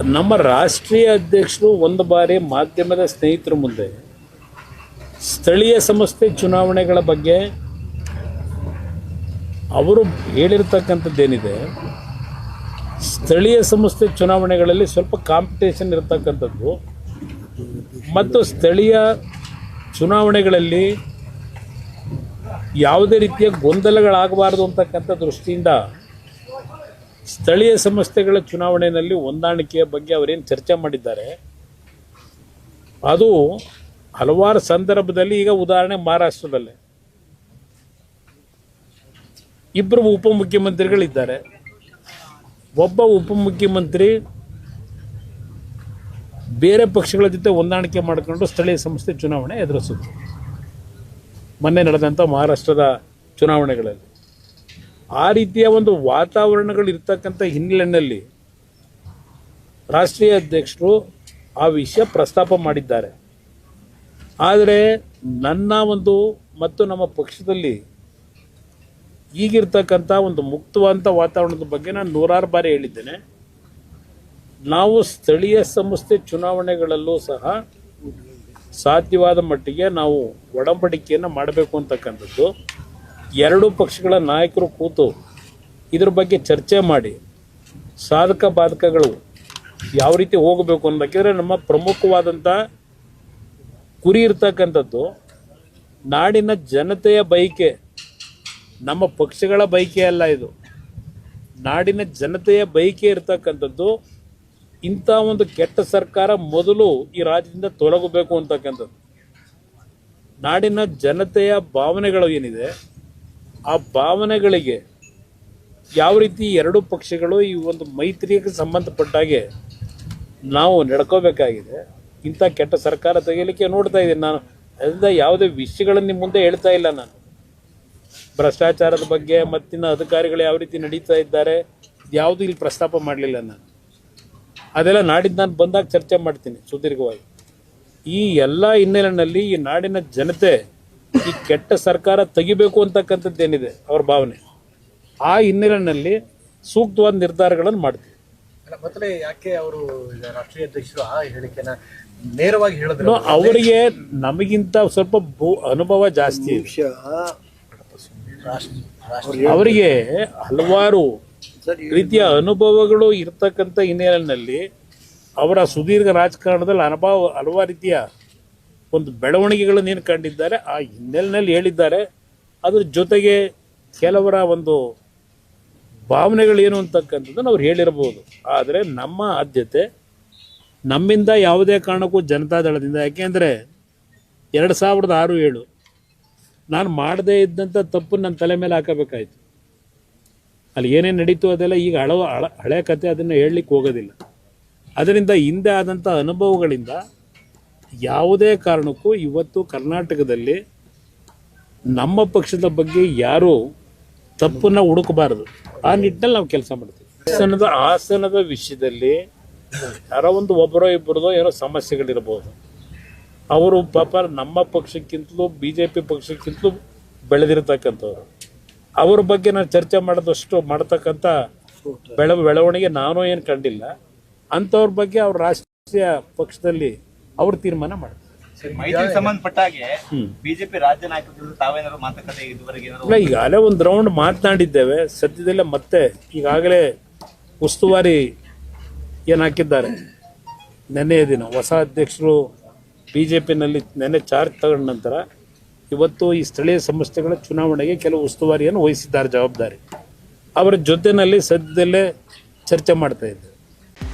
ನಮ್ಮ ರಾಷ್ಟ್ರೀಯ ಅಧ್ಯಕ್ಷರು ಒಂದು ಬಾರಿ ಮಾಧ್ಯಮದ ಸ್ನೇಹಿತರ ಮುಂದೆ ಸ್ಥಳೀಯ ಸಂಸ್ಥೆ ಚುನಾವಣೆಗಳ ಬಗ್ಗೆ ಅವರು ಹೇಳಿರ್ತಕ್ಕಂಥದ್ದೇನಿದೆ, ಸ್ಥಳೀಯ ಸಂಸ್ಥೆ ಚುನಾವಣೆಗಳಲ್ಲಿ ಸ್ವಲ್ಪ ಕಾಂಪಿಟೇಷನ್ ಇರತಕ್ಕಂಥದ್ದು ಮತ್ತು ಸ್ಥಳೀಯ ಚುನಾವಣೆಗಳಲ್ಲಿ ಯಾವುದೇ ರೀತಿಯ ಗೊಂದಲಗಳಾಗಬಾರ್ದು ಅಂತಕ್ಕಂಥ ದೃಷ್ಟಿಯಿಂದ ಸ್ಥಳೀಯ ಸಂಸ್ಥೆಗಳ ಚುನಾವಣೆಯಲ್ಲಿ ಹೊಂದಾಣಿಕೆಯ ಬಗ್ಗೆ ಅವರೇನು ಚರ್ಚೆ ಮಾಡಿದ್ದಾರೆ? ಅದು ಹಲವಾರು ಸಂದರ್ಭದಲ್ಲಿ ಈಗ ಉದಾಹರಣೆ ಮಹಾರಾಷ್ಟ್ರದಲ್ಲಿ. ಇಬ್ಬರು ಉಪಮುಖ್ಯಮಂತ್ರಿಗಳಿದ್ದಾರೆ. ಒಬ್ಬ ಉಪಮುಖ್ಯಮಂತ್ರಿ ಬೇರೆ ಪಕ್ಷಗಳ ಜೊತೆ ಹೊಂದಾಣಿಕೆ ಮಾಡಿಕೊಂಡು ಸ್ಥಳೀಯ ಸಂಸ್ಥೆ ಚುನಾವಣೆ ಎದುರಿಸುತ್ತೆ. ಮೊನ್ನೆ ನಡೆದಂಥ ಮಹಾರಾಷ್ಟ್ರದ ಚುನಾವಣೆಗಳಲ್ಲಿ. ಆ ರೀತಿಯ ಒಂದು ವಾತಾವರಣಗಳು ಇರ್ತಕ್ಕಂಥ ಹಿನ್ನೆಲೆಯಲ್ಲಿ ರಾಷ್ಟ್ರೀಯ ಅಧ್ಯಕ್ಷರು ಆ ವಿಷಯ ಪ್ರಸ್ತಾಪ ಮಾಡಿದ್ದಾರೆ. ಆದರೆ ನನ್ನ ಒಂದು ಮತ್ತು ನಮ್ಮ ಪಕ್ಷದಲ್ಲಿ ಈಗಿರ್ತಕ್ಕಂಥ ಒಂದು ಮುಕ್ತವಂತ ವಾತಾವರಣದ ಬಗ್ಗೆ ನಾನು ನೂರಾರು ಬಾರಿ ಹೇಳಿದ್ದೇನೆ. ನಾವು ಸ್ಥಳೀಯ ಸಂಸ್ಥೆ ಚುನಾವಣೆಗಳಲ್ಲೂ ಸಹ ಸಾಧ್ಯವಾದ ಮಟ್ಟಿಗೆ ನಾವು ಒಡಂಬಡಿಕೆಯನ್ನು ಮಾಡಬೇಕು ಅಂತಕ್ಕಂಥದ್ದು. ಎರಡೂ ಪಕ್ಷಗಳ ನಾಯಕರು ಕೂತು ಇದ್ರ ಬಗ್ಗೆ ಚರ್ಚೆ ಮಾಡಿ ಸಾಧಕ ಬಾಧಕಗಳು ಯಾವ ರೀತಿ ಹೋಗಬೇಕು ಅನ್ನಬೇಕಿದ್ರೆ ನಮ್ಮ ಪ್ರಮುಖವಾದಂಥ ಗುರಿ ಇರ್ತಕ್ಕಂಥದ್ದು ನಾಡಿನ ಜನತೆಯ ಬಯಕೆ, ನಮ್ಮ ಪಕ್ಷಗಳ ಬಯಕೆ ಅಲ್ಲ ಇದು. ನಾಡಿನ ಜನತೆಯ ಬಯಕೆ ಇರ್ತಕ್ಕಂಥದ್ದು ಇಂಥ ಒಂದು ಕೆಟ್ಟ ಸರ್ಕಾರ ಮೊದಲು ಈ ರಾಜ್ಯದಿಂದ ತೊಲಗಬೇಕು ಅಂತಕ್ಕಂಥದ್ದು. ನಾಡಿನ ಜನತೆಯ ಭಾವನೆಗಳು ಏನಿದೆ? ಆ ಭಾವನೆಗಳಿಗೆ ಯಾವ ರೀತಿ ಎರಡು ಪಕ್ಷಗಳು ಈ ಒಂದು ಮೈತ್ರಿಗೆ ಸಂಬಂಧಪಟ್ಟಾಗೆ ನಾವು ನಡ್ಕೋಬೇಕಾಗಿದೆ, ಇಂಥ ಕೆಟ್ಟ ಸರ್ಕಾರ ತೆಗಿಲಿಕ್ಕೆ ನೋಡ್ತಾ ಇದ್ದೀನಿ ನಾನು. ಅದರಿಂದ ಯಾವುದೇ ವಿಷಯಗಳನ್ನು ನಿಮ್ಮ ಮುಂದೆ ಹೇಳ್ತಾ ಇಲ್ಲ ನಾನು. ಭ್ರಷ್ಟಾಚಾರದ ಬಗ್ಗೆ ಮತ್ತಿನ ಅಧಿಕಾರಿಗಳು ಯಾವ ರೀತಿ ನಡೀತಾ ಇದ್ದಾರೆ, ಯಾವುದು ಇಲ್ಲಿ ಪ್ರಸ್ತಾಪ ಮಾಡಲಿಲ್ಲ ನಾನು. ಅದೆಲ್ಲ ನಾಡಿದ್ದು ನಾನು ಬಂದಾಗ ಚರ್ಚೆ ಮಾಡ್ತೀನಿ ಸುದೀರ್ಘವಾಗಿ. ಈ ಎಲ್ಲ ಹಿನ್ನೆಲೆಯಲ್ಲಿ ಈ ನಾಡಿನ ಜನತೆ ಈ ಕೆಟ್ಟ ಸರ್ಕಾರ ತೆಗಿಬೇಕು ಅಂತಕ್ಕಂಥದ್ದೇನಿದೆ ಅವ್ರ ಭಾವನೆ. ಆ ಹಿನ್ನೆಲೆಯಲ್ಲಿ ಸೂಕ್ತವಾದ ನಿರ್ಧಾರಗಳನ್ನು ಮಾಡ್ತೀವಿ. ಅಲ್ಲ ಮೊದಲೇ ಯಾಕೆ ಅವರು ಈಗ ರಾಷ್ಟ್ರೀಯ ಅಧ್ಯಕ್ಷರು ಆ ಹೇಳಿಕೆನ ನೇರವಾಗಿ ಹೇಳಿದ್ರು? ಅವರಿಗೆ ನಮಗಿಂತ ಸ್ವಲ್ಪ ಭೂ ಅನುಭವ ಜಾಸ್ತಿ ಅವರಿಗೆ ಹಲವಾರು ರೀತಿಯ ಅನುಭವಗಳು ಇರ್ತಕ್ಕಂಥ ಹಿನ್ನೆಲೆಯಲ್ಲಿ ಅವರ ಸುದೀರ್ಘ ರಾಜಕಾರಣದಲ್ಲಿ ಅನುಭವ ಹಲವಾರು ರೀತಿಯ ಒಂದು ಬೆಳವಣಿಗೆಗಳನ್ನು ಏನು ಕಂಡಿದ್ದಾರೆ, ಆ ಹಿನ್ನೆಲೆಯಲ್ಲಿ ಹೇಳಿದ್ದಾರೆ. ಅದ್ರ ಜೊತೆಗೆ ಕೆಲವರ ಒಂದು ಭಾವನೆಗಳೇನು ಅಂತಕ್ಕಂಥದ್ದನ್ನು ಅವ್ರು ಹೇಳಿರ್ಬೋದು. ಆದರೆ ನಮ್ಮ ಆದ್ಯತೆ ನಮ್ಮಿಂದ ಯಾವುದೇ ಕಾರಣಕ್ಕೂ ಜನತಾದಳದಿಂದ ಯಾಕೆಂದರೆ ಎರಡು ಸಾವಿರದ ಆರು ಏಳು ನಾನು ಮಾಡದೇ ಇದ್ದಂಥ ತಪ್ಪು ನನ್ನ ತಲೆ ಮೇಲೆ ಹಾಕಬೇಕಾಯ್ತು. ಅಲ್ಲಿ ಏನೇನು ನಡೀತು ಅದೆಲ್ಲ ಈಗ ಹಳವ ಹಳ ಹಳೆ ಕತೆ, ಅದನ್ನು ಹೇಳಲಿಕ್ಕೆ ಹೋಗೋದಿಲ್ಲ. ಅದರಿಂದ ಹಿಂದೆ ಆದಂಥ ಅನುಭವಗಳಿಂದ ಯಾವುದೇ ಕಾರಣಕ್ಕೂ ಇವತ್ತು ಕರ್ನಾಟಕದಲ್ಲಿ ನಮ್ಮ ಪಕ್ಷದ ಬಗ್ಗೆ ಯಾರೂ ತಪ್ಪನ್ನು ಹುಡುಕಬಾರದು. ಆ ನಿಟ್ಟಿನಲ್ಲಿ ನಾವು ಕೆಲಸ ಮಾಡ್ತೀವಿ. ಹಾಸನದ ಆಸನದ ವಿಷಯದಲ್ಲಿ ಯಾರೋ ಒಂದು ಒಬ್ಬರೋ ಇಬ್ಬರದೋ ಏನೋ ಸಮಸ್ಯೆಗಳಿರ್ಬೋದು. ಅವರು ಪಾಪ ನಮ್ಮ ಪಕ್ಷಕ್ಕಿಂತಲೂ ಬಿ ಜೆ ಪಿ ಪಕ್ಷಕ್ಕಿಂತಲೂ ಬೆಳೆದಿರ್ತಕ್ಕಂಥವ್ರು. ಅವ್ರ ಬಗ್ಗೆ ನಾನು ಚರ್ಚೆ ಮಾಡಿದಷ್ಟು, ಮಾಡ್ತಕ್ಕಂಥ ಬೆಳ ಬೆಳವಣಿಗೆ ನಾನು ಏನು ಕಂಡಿಲ್ಲ. ಅಂಥವ್ರ ಬಗ್ಗೆ ಅವ್ರ ರಾಷ್ಟ್ರೀಯ ಪಕ್ಷದಲ್ಲಿ ಅವ್ರು ತೀರ್ಮಾನ ಮಾಡ್ತಾರೆ. ಸಂಬಂಧಪಟ್ಟ ಹಾಗೆ ಬಿಜೆಪಿ ರಾಜ್ಯ ನಾಯಕರ ಜೊತೆ ತಾವೇನಾದ್ರು ಮಾತುಕತೆ ಇದುವರೆಗೆ ಏನಾದ್ರು ಇಲ್ಲ ಈಗಾಗಲೇ ಒಂದು ರೌಂಡ್ ಮಾತನಾಡಿದ್ದೇವೆ. ಸದ್ಯದಲ್ಲೇ ಮತ್ತೆ ಈಗಾಗಲೇ ಉಸ್ತುವಾರಿ ಏನು ಹಾಕಿದ್ದಾರೆ? ನೆನ್ನೆ ದಿನ ಹೊಸ ಅಧ್ಯಕ್ಷರು ಬಿ ಜೆ ಪಿನಲ್ಲಿ ಚಾರ್ಜ್ ತಗೊಂಡ ನಂತರ ಇವತ್ತು ಈ ಸ್ಥಳೀಯ ಸಂಸ್ಥೆಗಳ ಚುನಾವಣೆಗೆ ಕೆಲವು ಉಸ್ತುವಾರಿಯನ್ನು ವಹಿಸಿದ್ದಾರೆ ಜವಾಬ್ದಾರಿ. ಅವರ ಜೊತೆಯಲ್ಲಿ ಸದ್ಯದಲ್ಲೇ ಚರ್ಚೆ ಮಾಡ್ತಾ ಇದ್ದೇವೆ.